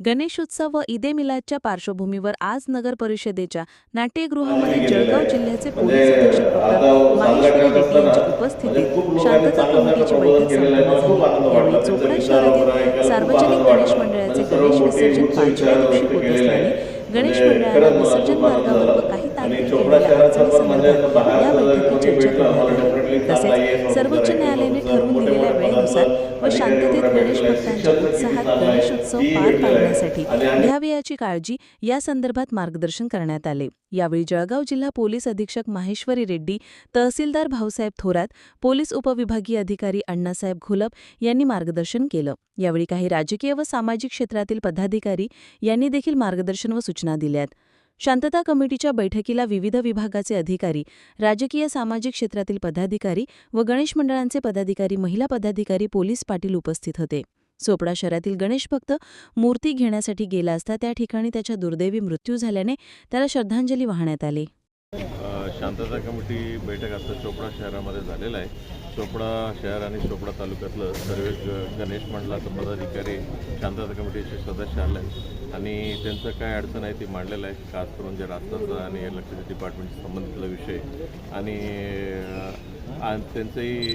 गणेशोत्सव व ईदे मिलादच्या पार्श्वभूमीवर आज नगर परिषदेच्या नाट्यगृहामध्ये जळगाव जिल्ह्याचे पोलीस अधीक्षक डॉक्टर माहेश्वरी रेड्डी यांच्या उपस्थितीत शांतता कमिटीची बैठक संपन्न झाली. यावेळी चोपडा शहरातील सार्वजनिक गणेश मंडळाचे गणेश विसर्जन पाचव्या दिवशी होत. असल्याने गणेश मंडळाला विसर्जन मार्गावर व काही तांत्रिक अडचणीसंदर्भात या बैठकीत चर्चा करण्यात आली तसेच सर्वोच्च न्यायालयाने ठरवून दिलेल्या व शांततेत गणेश भक्तांच्या उत्साहात गणेशोत्सव पार पाडण्यासाठी घ्यावी याची काळजी या संदर्भात मार्गदर्शन करण्यात आले. यावेळी जळगाव जिल्हा पोलीस अधीक्षक माहेश्वरी रेड्डी तहसीलदार भाऊसाहेब थोरात पोलीस उपविभागीय अधिकारी अण्णासाहेब घोलप यांनी मार्गदर्शन केलं. यावेळी काही राजकीय व सामाजिक क्षेत्रातील पदाधिकारी यांनी देखील मार्गदर्शन व सूचना दिल्यात. शांतता कमिटीच्या बैठकीला विविध विभागाचे अधिकारी राजकीय सामाजिक क्षेत्रातील पदाधिकारी व गणेश मंडळांचे पदाधिकारी महिला पदाधिकारी पोलीस पाटील उपस्थित होते. चोपडा शहरातील गणेश भक्त मूर्ती घेण्यासाठी गेला असता त्या ठिकाणी त्याच्या दुर्दैवी मृत्यू झाल्याने त्याला श्रद्धांजली वाहण्यात आली. शांतता कमिटी बैठक आता चोपडा शहरामध्ये झालेलं आहे. चोपडा शहर आणि चोपडा तालुक्यातलं सर्व ग- गणेश मंडळाचं पदाधिकारी शांतता कमिटीचे सदस्य आले आहेत. आणि त्यांचं काय अडचण आहे ती मांडलेलं आहे. खास करून जे रास्ताचं आणि इलेक्ट्रिसिटी डिपार्टमेंटशी संबंधितला विषय. आणि त्यांचंही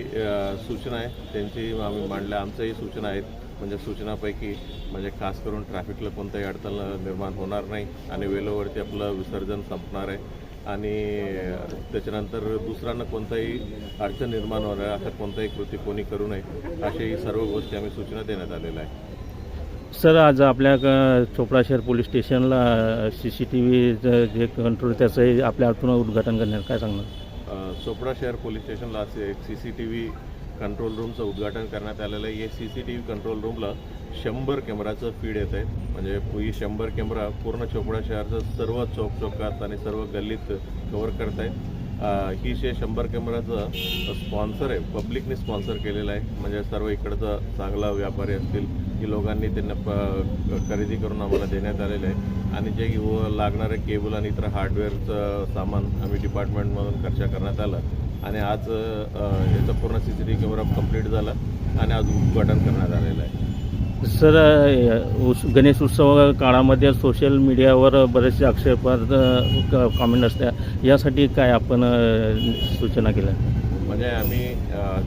सूचना आहे. त्यांची आम्ही मांडल्या. आमच्याही सूचना आहेत. म्हणजे सूचनापैकी म्हणजे खास करून ट्रॅफिकला कोणताही अडचण निर्माण होणार नाही आणि वेळेवरती आपलं विसर्जन संपणार आहे. आणि त्याच्यानंतर दुसऱ्यांना कोणताही अडचण निर्माण होणार आहे असं कोणताही कृती कोणी करू नये अशाही सर्व गोष्टी आम्ही सूचना देण्यात आलेल्या आहे सर आज आपल्या चोपडा शहर पोलीस स्टेशनला सी सी टी व्ही जे कंट्रोल त्याचंही आपल्या हातून उद्घाटन करण्यात काय सांगणार? चोपडा शहर पोलीस स्टेशनला असे एक C C T V control रूमचं उद्घाटन करण्यात आलेलं आहे. या C C T V control रूमला शंभर कॅमेराचं फीड येत आहे. म्हणजे ही शंभर कॅमेरा पूर्ण चोपडा शहराचं सर्व चौक चौकात आणि सर्व गल्लीत कव्हर करत आहेत ही शे शंभर कॅमेराचं स्पॉन्सर आहे पब्लिकने स्पॉन्सर केलेलं आहे. म्हणजे सर्व इकडचं चांगला व्यापारी असतील की लोकांनी त्यांना प खरेदी करून आम्हाला देण्यात आलेलं आहे. आणि जे लागणारे केबल आणि इतर हार्डवेअरचं सामान आम्ही डिपार्टमेंटमधून खर्च करण्यात आलं. आणि आज याचा पूर्ण C C T V camera complete झाला आणि आज उद्घाटन करण्यात आलेलं आहे. सर उस- गणेश उत्सव काळामध्ये सोशल मीडियावर बरेचसे आक्षेपार्थ कॉमेंट असतात यासाठी काय आपण सूचना केल्या? म्हणजे आम्ही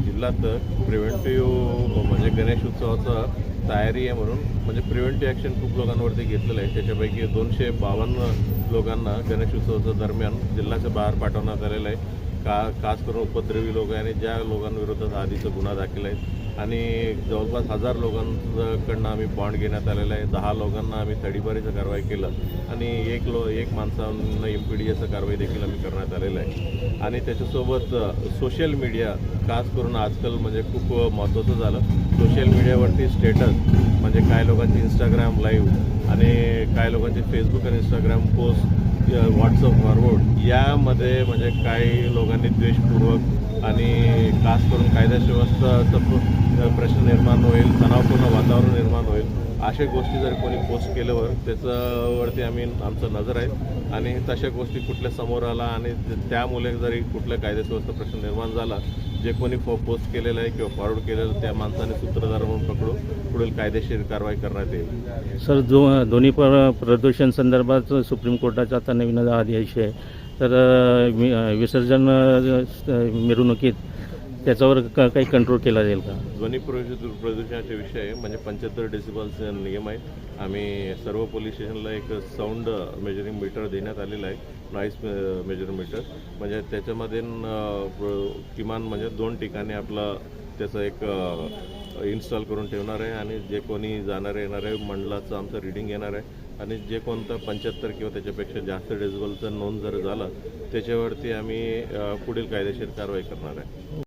जिल्ह्यात प्रिव्हेंटिव्ह म्हणजे गणेश उत्सवाचं तयारी आहे म्हणून म्हणजे प्रिव्हेंटिव्ह ॲक्शन खूप लोकांवरती घेतलेलं आहे. त्याच्यापैकी दोनशे बावन्न लोकांना गणेश उत्सवाच्या दरम्यान जिल्ह्याच्या बाहेर पाठवण्यात आलेलं आहे. का खास करून उपद्रवी लोक आहे आणि ज्या लोकांविरोधात आधीचा गुन्हा दाखल आहे. आणि जवळपास हजार लोकांकडनं आम्ही बॉन्ड घेण्यात आलेला आहे. दहा लोकांना आम्ही तडीपारीचं कारवाई केलं आणि एक लो एक माणसांना एम पी डी एचं कारवाई देखील आम्ही करण्यात आलेलं आहे. आणि त्याच्यासोबत सोशल मीडिया खास करून आजकाल म्हणजे खूप महत्त्वाचं झालं. सोशल मीडियावरती स्टेटस म्हणजे काय लोकांची इंस्टाग्राम लाईव्ह आणि काय लोकांचे फेसबुक आणि इंस्टाग्राम पोस्ट व्हॉट्सअप फॉरवर्ड यामध्ये म्हणजे काही लोकांनी द्वेषपूर्वक आणि खास करून कायदा सुव्यवस्थाचा प्रश्न निर्माण होईल तणावपूर्ण वातावरण निर्माण होईल अशा गोष्टी जर कोणी पोस्ट केल्यावर त्याच्यावरती आम्ही आमचं नजर आहे. आणि तशा गोष्टी कुठल्या समोर आला आणि त्यामुळे जरी कुठल्या कायदेशीरचा प्रश्न निर्माण झाला जे कोणी फो पोस्ट केलेलं आहे किंवा फॉरवर्ड केलेलं त्या माणसाने सूत्रधार म्हणून पकडून पुढील कायदेशीर कारवाई करण्यात येईल. सर जो ध्वनी प्रदूषण संदर्भात सुप्रीम कोर्टाचा आता नवीन आदेश आहे. तर विसर्जन मिरवणुकीत त्याच्यावर का काही कंट्रोल केला जाईल का? ध्वनी प्रदूषण प्रदूषणाचे विषय म्हणजे पंच्याहत्तर डेसिबलचे नियम आहेत आम्ही सर्व पोलीस स्टेशनला एक साऊंड मेजरिंग मीटर देण्यात आलेलं आहे. नॉईस मेजरिंग मीटर म्हणजे त्याच्यामध्ये न, किमान म्हणजे दोन ठिकाणी आपला त्याचं एक इन्स्टॉल करून ठेवणार आहे. आणि जे कोणी जाणारे येणारे मंडळाचं आमचं रिडिंग येणार आहे. आणि जे कोणतं पंच्याहत्तर किंवा त्याच्यापेक्षा जास्त डेसिबलचं नोंद जर झालं त्याच्यावरती आम्ही पुढील कायदेशीर कारवाई करणार आहे.